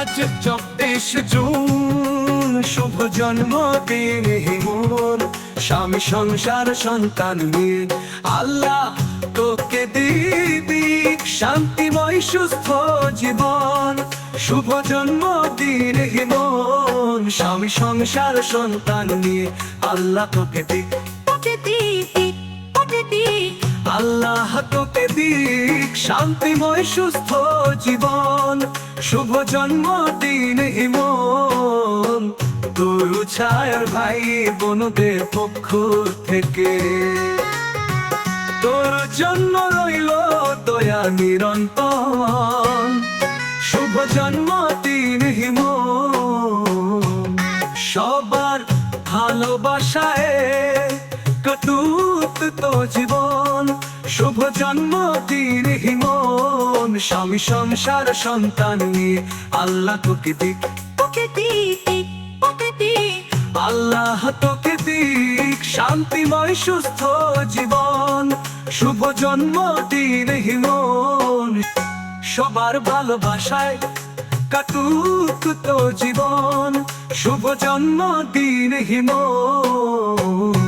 আজ চব্বিশ জুন, শুভ জন্মদিন হিমুর স্বামী, সংসার, সন্তান নিয়ে আল্লাহ তোকে দিবি শান্তিময়, সুস্থ জীবন। শুভ জন্মদিন হিমন স্বামী, সংসার, সন্তান নিয়ে আল্লাহ তোকে দিক আল্লাহ দিক, শান্তিময় সুস্থ জীবন, শুভ জন্মদিন হিমন তোর ছায়ার ভাই বোনদের পক্ষ থেকে। তোর জন্য রইল দয়া নিরন্তর। শুভ জন্মদিন হিমন সবার ভালোবাসায় কটুত তো জীবন শুভ জন্মদিন হিমন। স্বামী সংসার সন্তান নিয়ে আল্লাহ তোকে দিক। তোকে দিক তোকে দিক। আল্লাহ তোকে দিক। শান্তিময় সুস্থ জীবন। শুভ জন্মদিন হিমন। সবার ভালোবাসায় কাটুক তো জীবন। শুভ জন্মদিন হিমন।